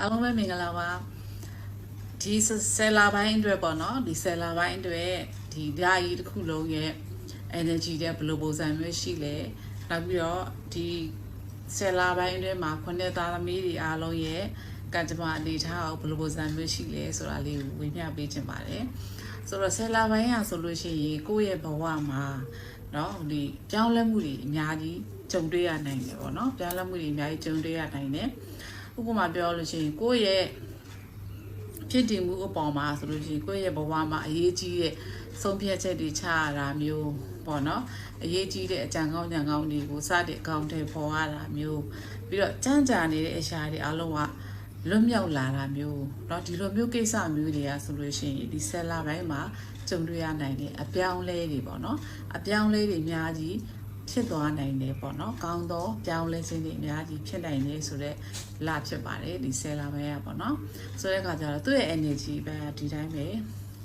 အားလုံးပဲမင်္ဂလာပါဒီဆယ်လာပိုင်းအတွက်ပေါ့နော်ဒီဆယ်လာပိုင်းအတွက်ဒီဓာတ်ကြီးတစ်ခုလုံးရဲ့ energy တဲ့ဘယ်လိုပုံစံမျိုးရှိလဲနောက်ပြီးတော့ဒီဆယ်လာပိုင်းအတွင်းမှာခုနှစ်သားသမီးတွေအားလုံးရဲ့ကံကြမ္မာအနေထားကိုဘယ်လိုပုံစံမျိုးရှိလဲဆိုတာလေးကိုဝေမျှပေးခြင်းပါတယ်ဆိုတော့ဆယ်လာပိုင်းရဆိုလို့ရှိရင်ကိုယ့်ရဲ့ဘဝမှာเนาะဒီကြောင်းလဲမှုတွေအများကြီးကြုံတွေ့ရနိုင်တယ်ပေါ့နော်ကြောင်းလဲမှုတွေအများကြီးကြုံတွေ့ရနိုင်တယ် ဥပမာပြောလို့ရှိရင်ကိုယ့်ရဲ့ဖြစ်တည်မှုအပေါ်မှာဆိုလို့ရှိရင်ကိုယ့်ရဲ့ဘဝမှာအရေးကြီးတဲ့ဆုံးဖြတ်ချက်တွေချရတာမျိုးပေါ့နော်အရေးကြီးတဲ့အကြံကောင်းကြံကောင်းတွေကိုစတဲ့အကောင့်တွေပေါ်ရတာမျိုးပြီးတော့ကြမ်းကြာနေတဲ့အရာတွေအလုံးကလွတ်မြောက်လာတာမျိုးเนาะဒီလိုမျိုးကိစ္စမျိုးတွေကဆိုလို့ရှိရင်ဒီဆယ်လပိုင်းမှာကြုံတွေ့ရနိုင်တဲ့အပြောင်းလဲတွေပေါ့နော်အပြောင်းလဲတွေအများကြီး ဖြစ်သွားနိုင်တယ်ပေါ့နော်ကောင်းသောပြောင်းလဲခြင်းတွေအများကြီးဖြစ်နိုင်တယ်ဆိုတော့လဖြစ်ပါတယ်ဒီဆယ်လပိုင်းကပေါ့နော်ဆိုတဲ့အခါကျတော့သူ့ရဲ့ energy ပဲဒီတိုင်းပဲ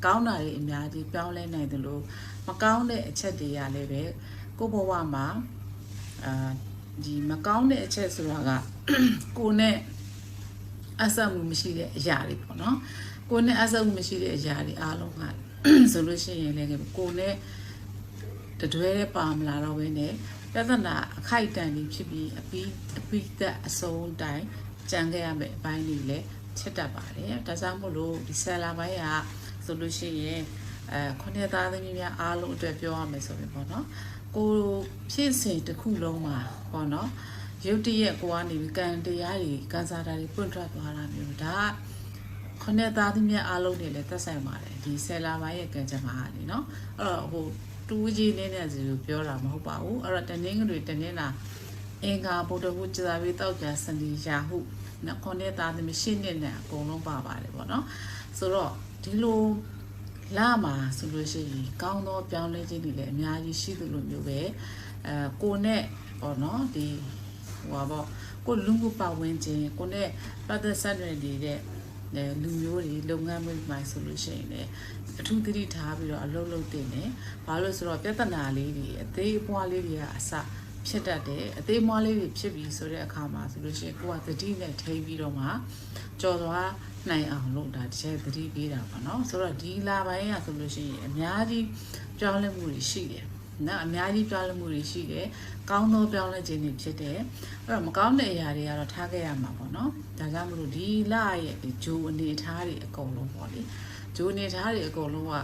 ကောင်းတာတွေအများကြီးပြောင်းလဲနိုင်တယ်လို့မကောင်းတဲ့အချက်တွေကလည်းပဲကိုယ့်ဘဝမှာအာဒီမကောင်းတဲ့အချက်ဆိုတာကကိုယ်နဲ့အဆက်မှုမရှိတဲ့အရာတွေပေါ့နော်ကိုယ်နဲ့အဆက်မှုမရှိတဲ့အရာတွေအားလုံးကဆိုလို့ရှိရင်လည်းကိုယ်နဲ့ တတွဲတဲ့ပါမလာတော့ဘဲနဲ့ပြဿနာအခိုက်အတန့်ကြီးဖြစ်ပြီးအပြီးအပြီးသက်အဆုံးတိုင်းကြံခဲ့ရမယ့်အပိုင်းတွေလည်းချက်တတ်ပါတယ်ဒါကြောင့်မို့လို့ဒီဆယ်လာပိုင်းကဆိုလို့ရှိရင်အဲခုနှစ်သားသမီးများအားလုံးအတွက်ပြောရမယ်ဆိုရင်ပေါ့နော်ကိုဖြစ်စဉ်တစ်ခုလုံးမှာပေါ့နော်ရုတ်တရက်ကိုကနေပြီးကံတရားတွေကံစားတာတွေပွင့်ထွက်သွားတာမျိုးဒါကခုနှစ်သားသမီးအားလုံးနေလည်းသက်ဆိုင်ပါတယ်ဒီဆယ်လာပိုင်းရဲ့ကံကြမ္မာကလေနော်အဲ့တော့ဟို တူးကြီးနေနဲ့စီကိုပြောတာမဟုတ်ပါဘူးအဲ့တော့တနင်္ဂနွေတနင်္လာအင်္ဂါဗုဒ္ဓဟူးကြာပြီးတောက်ကြစံဒီရာဟုနော်ခုနှစ်သားသမီးရှင်းနေနဲ့အကုန်လုံးပါပါတယ်ပေါ့နော်ဆိုတော့ဒီလိုလာမှာဆိုလို့ရှိရင်ကောင်းသောပြောင်းလဲခြင်းတွေလည်းအများကြီးရှိသလိုမျိုးပဲအဲကိုနဲ့ပေါ့နော်ဒီဟိုပါပေါ့ကိုလူမှုပတ်ဝန်းကျင်ကိုနဲ့ပတ်သက်ဆက်နွယ်နေတဲ့ အဲလူမျိုးတွေလုပ်ငန်းမျိုးမှဆိုလို့ရှိရင်လည်းအထူးသတိထားပြီးတော့အလုပ်လုပ်တင်တယ်။ဘာလို့လဲဆိုတော့ပြဿနာလေးတွေအသေးအပွားလေးတွေကအစဖြစ်တတ်တယ်။အသေးမွားလေးတွေဖြစ်ပြီးဆိုတဲ့အခါမှာဆိုလို့ရှိရင်ကိုကသတိနဲ့ထိပြီးတော့မှကြော်သွားနိုင်အောင်လုပ်တာတစ်ချက်သတိပေးတာပေါ့နော်။ဆိုတော့ဒီလာပိုင်းကဆိုလို့ရှိရင်အများကြီးပြောင်းလဲမှုတွေရှိတယ်။ နော်အများကြီးပြောင်းလဲမှုတွေရှိတယ်။ကောင်းသောပြောင်းလဲခြင်းတွေဖြစ်တယ်။အဲ့တော့မကောင်းတဲ့အရာတွေကတော့ထားခဲ့ရမှာပေါ့နော်။ဒါကြောင့်မလို့ဒီလရဲ့ဒီဂျိုအနေထားတွေအကုန်လုံးပေါ့လေ။ဂျိုအနေထားတွေအကုန်လုံးက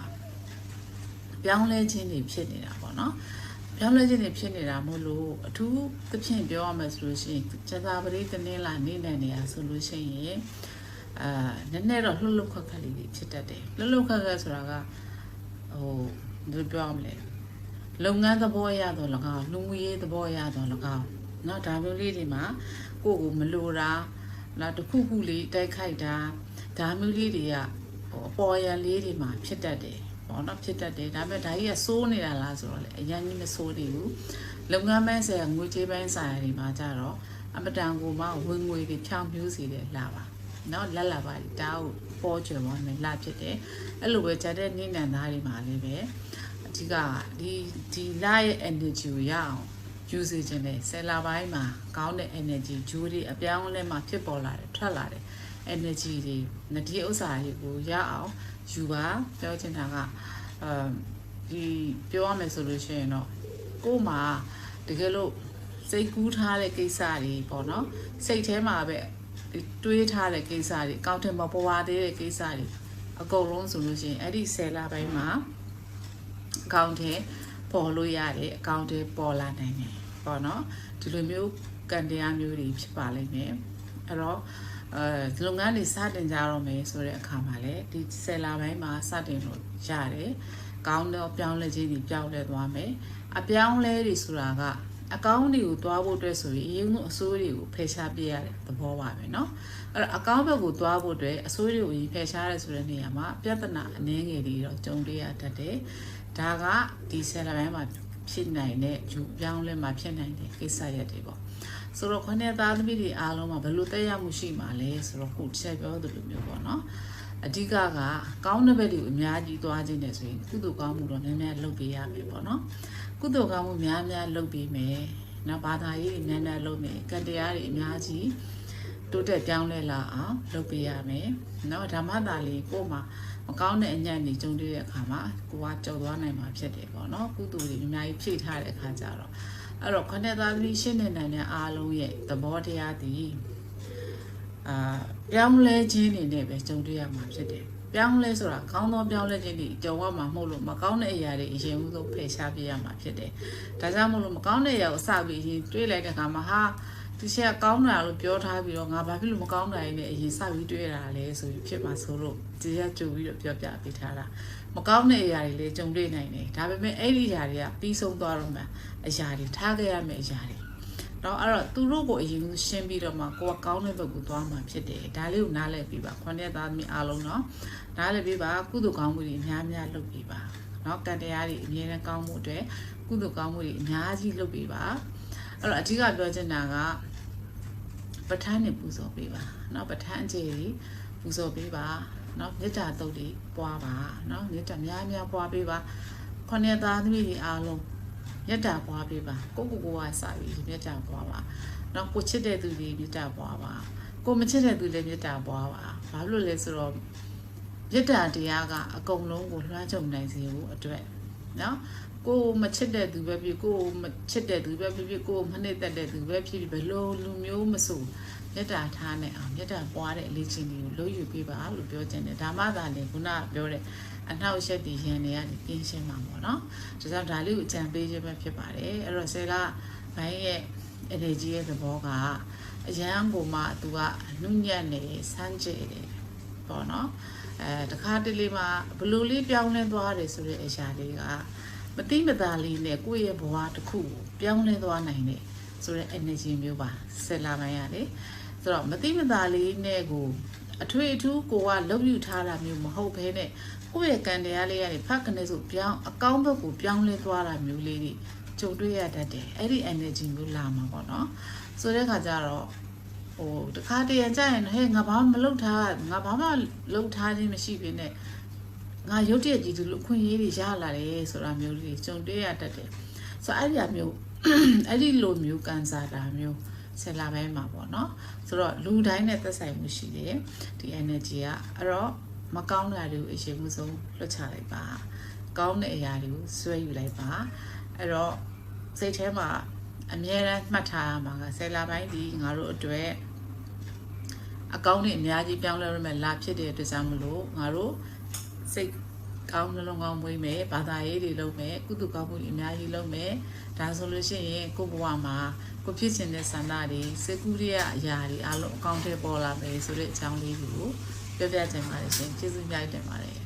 ပြောင်းလဲခြင်းတွေဖြစ်နေတာပေါ့နော်။ပြောင်းလဲခြင်းတွေဖြစ်နေတာမို့လို့အထူးသဖြင့်ပြောရမယ်ဆိုလို့ရှိရင်ကျန်သာပရိသနင်းလာနေနိုင်နေရဆိုလို့ရှိရင်အာနည်းနည်းတော့လှုပ်လှုပ်ခက်ခက်လေးတွေဖြစ်တတ်တယ်။လှုပ်လှုပ်ခက်ခက်ဆိုတာကဟိုဘယ်လိုပြောရမလဲ။ လုပ်ငန်းသဘောအရတော့၎င်းလူမှုရေးသဘောအရတော့၎င်းเนาะဒါမျိုးလေးတွေမှာကိုယ့်ကိုမလိုတာနောက်တစ်ခုခုလေးတိုက်ခိုက်တာဒါမျိုးလေးတွေကဟိုအပေါ်ရန်လေးတွေမှာဖြစ်တတ်တယ်ပေါ့နော်ဖြစ်တတ်တယ်ဒါပေမဲ့ဒါကြီးကစိုးနေတာလားဆိုတော့လေအရင်ကြီးမစိုးနေဘူးလုပ်ငန်းပိုင်းဆိုင်ရာငွေကြေးပိုင်းဆိုင်ရာတွေမှာကြတော့အမတန်ကိုမှဝင်ငွေတွေဖြောင်းပြူးစီတယ်လာပါเนาะလက်လာပါတာကိုပေါ်ချင်ပါမယ်လာဖြစ်တယ်အဲ့လိုပဲဂျာတဲ့နိနန်သားတွေမှာလည်းပဲ အ ဓိကဒီဒီလာရဲ့ energy ကိုရအောင်ယူစေခြင်းနဲ့ဆယ်လာပိုင်းမှာကောင်းတဲ့ energy ဂျိုးတွေအပြောင်းအလဲမှာဖြစ်ပေါ်လာတယ်ထွက်လာတယ် energy တွေနဒီဥစ္စာတွေကိုရအောင်ယူပါပြောချင်တာကအဲဒီပြောရမယ်ဆိုလို့ရှိရင်တော့ကို့မှာတကယ်လို့စိတ်ကူးထားတဲ့ကိစ္စတွေပေါ့နော်စိတ်ထဲမှာပဲတွေးထားတဲ့ကိစ္စတွေအကောင့်ထဲမှာပေါ်ပါသေးတဲ့ကိစ္စတွေအကုန်လုံးဆိုလို့ရှိရင်အဲ့ဒီဆယ်လာပိုင်းမှာ အကောင့်ထဲပေါ်လို့ရတယ်အကောင့်ထဲပေါ်လာနိုင်တယ်ပေါ့နော်ဒီလိုမျိုးကန်တရားမျိုးတွေဖြစ်ပါလိမ့်မယ်အဲ့တော့အဲဒီလုပ်ငန်းတွေစတင်ကြတော့မယ်ဆိုတဲ့အခါမှာလည်းဒီဆယ်လာပိုင်းမှာစတင်လို့ရတယ်ကောင်းတော့ပြောင်းလဲခြင်းတွေပြောင်းလဲသွားမယ်အပြောင်းလဲတွေဆိုတာက အကောင့်တွေကိုတွားဖို့အတွက်ဆိုရင်အရင်ကအစိုးတွေကိုဖယ်ရှားပြရတဲ့သဘောပါပဲเนาะအဲ့တော့အကောင့်ဘက်ကိုတွားဖို့အတွက်အစိုးတွေကိုဖယ်ရှားရဲဆိုတဲ့နေရာမှာပြဿနာအနည်းငယ်တွေတော့ကြုံတွေ့ရတတ်တယ် ဒါကဒီဆယ်လပိုင်းမှာဖြစ်နိုင်တဲ့ဂျူပြောင်းလဲမှာဖြစ်နိုင်တဲ့ကိစ္စရက်တွေပေါ့ဆိုတော့ခொနဲ့သားသမီးတွေအားလုံးမှာဘယ်လိုတက်ရောက်မှုရှိမှာလဲဆိုတော့ခုချက်ပြောသလိုမျိုးပေါ့နော်အဓိကကကောင်းတဲ့ဘက်တွေကိုအများကြီးသွားခြင်းတယ်ဆိုရင်ကုသိုလ်ကောင်းမှုတော့များများလုပ်ပေးရမယ်ပေါ့နော် ကုသိုလ်ကောင်းမှုများများလုပ်ပေးမယ်နောက်ဘာသာရေးတွေနန်းနန်းလုပ်မယ်ကံတရားတွေအများကြီးတိုးတက်ပြောင်းလဲလာအောင်လုပ်ပေးရမယ်နော်ဓမ္မသာလေးကို့မှာမကောင်းတဲ့အညံ့တွေကြုံတွေ့တဲ့အခါမှာကိုကကြော်သွားနိုင်မှာဖြစ်တယ်ပေါ့နော်ကုသိုလ်တွေအများကြီးဖြည့်ထားတဲ့အခါကျတော့အဲ့တော့ခொနဲ့သားသမီးရှင်းနေနိုင်တဲ့အားလုံးရဲ့သဘောတရားတည်အာပြောင်းလဲခြင်းတွေနဲ့ပဲကြုံတွေ့ရမှာဖြစ်တယ် ပြောင်းလဲဆိုတာကောင်းသောပြောင်းလဲခြင်းတွေကြုံရမှာမဟုတ်လို့မကောင်းတဲ့အရာတွေအရင်ဆုံးဖယ်ရှားပြရမှာဖြစ်တယ်ဒါကြောင့်မို့လို့မကောင်းတဲ့အရာကိုအစပြီးရင်တွေးလိုက်တဲ့အခါမှာဟာဒီချက်ကကောင်းတာလို့ပြောထားပြီးတော့ငါဘာဖြစ်လို့မကောင်းတာလဲအရင်စပြီးတွေးတာလဲဆိုပြီးဖြစ်မှာဆိုလို့ဒီရက်ကြိုပြီးတော့ပြောပြပေးထားတာမကောင်းတဲ့အရာတွေလည်းကြုံတွေ့နိုင်တယ်ဒါပေမဲ့အဲ့ဒီအရာတွေကပြီးဆုံးသွားတော့မှအရာတွေထားခဲ့ရမယ့်အရာတွေ နော်အဲ့တော့သူတို့ကိုအရင်ရှင်းပြီးတော့မှကိုကကောင်းတဲ့ဘက်ကိုသွားမှာဖြစ်တယ်ဒါလေးကိုနားလည်ပြီးပါခွန်တဲ့သားသမီးအားလုံးနော်နားလည်ပြီးပါကုသိုလ်ကောင်းမှုတွေအများများလုပ်ပြီးပါနော်ကံတရားတွေအများနဲ့ကောင်းမှုအတွက်ကုသိုလ်ကောင်းမှုတွေအများကြီးလုပ်ပြီးပါအဲ့တော့အဓိကပြောချင်တာကပဋ္ဌာန်းနဲ့ပူဇော်ပေးပါနော်ပဋ္ဌာန်းအခြေကြီးပူဇော်ပေးပါနော်မေတ္တာတုတ်တွေပွားပါနော်မေတ္တာများများပွားပေးပါခွန်တဲ့သားသမီးတွေအားလုံး မြတ်တာပွားပေးပါကိုကိုကိုကစာပြီးမြတ်တာပွားပါနောက်ကိုချစ်တဲ့သူတွေမြတ်တာပွားပါကိုမချစ်တဲ့သူလည်းမြတ်တာပွားပါဘာလို့လဲဆိုတော့မြတ်တာတရားကအကုန်လုံးကိုလွှမ်းခြုံနိုင်စေဖို့အတွက်နော်ကိုမချစ်တဲ့သူပဲဖြစ်ကိုမချစ်တဲ့သူပဲဖြစ်ဖြစ်ကိုမနှိမ့်သက်တဲ့သူပဲဖြစ်ဖြစ်ဘယ်လိုလူမျိုးမဆိုမြတ်တာထားနေအောင်မြတ်တာပွားတဲ့အလေးချင်းတွေကိုလို့ယူပေးပါလို့ပြောချင်တယ်ဒါမှသာလေခုနကပြောတဲ့ အနောက်ရှက်တီရန်တွေကနေပြင်းရှင်းမှာပေါ့နော်ဒါကြောင့်ဒါလေးကိုအကြံပေးခြင်းပဲဖြစ်ပါတယ်အဲ့တော့ဆယ်ကဘိုင်းရဲ့ energy ရဲ့သဘောကအရန်ကိုမှသူကနှုညံ့နေစမ်းကြည့်တယ်ပေါ့နော်အဲတခါတလေမှာဘလူလေးပြောင်းလဲသွားတယ်ဆိုတဲ့အရာလေးကမတိမတာလေးနဲ့ကိုယ့်ရဲ့ဘဝတစ်ခုကိုပြောင်းလဲသွားနိုင်တယ်ဆိုတဲ့ energy မျိုးပါဆယ်လာပိုင်းရလေဆိုတော့မတိမတာလေးနဲ့ကိုအထွေအထူးကိုကလုံယူထားတာမျိုးမဟုတ်ဘဲနဲ့ ကိုယ့်ရဲ့ကံတရားလေးကနေဖတ်ကနေဆိုပြောင်းအကောင်းဘက်ကိုပြောင်းလဲသွားတာမျိုးလေးတွေကြုံတွေ့ရတတ်တယ်အဲ့ဒီ energy မျိုးလာမှာပေါ့နော်ဆိုတဲ့ခါကျတော့ဟိုတခါတရံကြရင်ဟဲ့ငါဘာမှမလုပ်ထားငါဘာမှလုပ်ထားခြင်းမရှိဘဲနဲ့ငါရုတ်တရက်ကြည့်သူလို့ခွင့်ရေးတွေရလာတယ်ဆိုတာမျိုးလေးကြုံတွေ့ရတတ်တယ်ဆိုတော့အဲ့ဒီအမျိုးအဲ့ဒီလိုမျိုးကန်စားတာမျိုးဆယ်လာပိုင်းမှာပေါ့နော်ဆိုတော့လူတိုင်းနဲ့သက်ဆိုင်မှုရှိတယ်ဒီ energy ကအဲ့တော့ မကောင်းတာတွေကိုအရင်ဆုံးလွတ်ချလိုက်ပါကောင်းတဲ့အရာတွေကိုဆွဲယူလိုက်ပါအဲ့တော့စိတ်ထဲမှာအမြဲတမ်းမှတ်ထားရမှာကဆယ်လာပိုင်းဒီငါတို့အတွက်အကောင်းနဲ့အများကြီးပြောင်းလဲရမယ်လာဖြစ်တဲ့အတွက်ကြောင့်မလို့ငါတို့စိတ်ကောင်းနှလုံးကောင်းမွေးမယ်ဘာသာရေးတွေလုပ်မယ်ကုသကောင်းမှုတွေအများကြီးလုပ်မယ်ဒါဆိုလို့ရှိရင်ကိုယ့်ဘဝမှာကိုဖြစ်ချင်တဲ့ဆန္ဒတွေစိတ်ကူးရအရာတွေအလုံးအကောင့်ထဲပေါ်လာမယ်ဆိုတဲ့အကြောင်းလေးကို ပြောပြချင်ပါတယ်ရှင်ကျေးဇူးများတင်ပါတယ်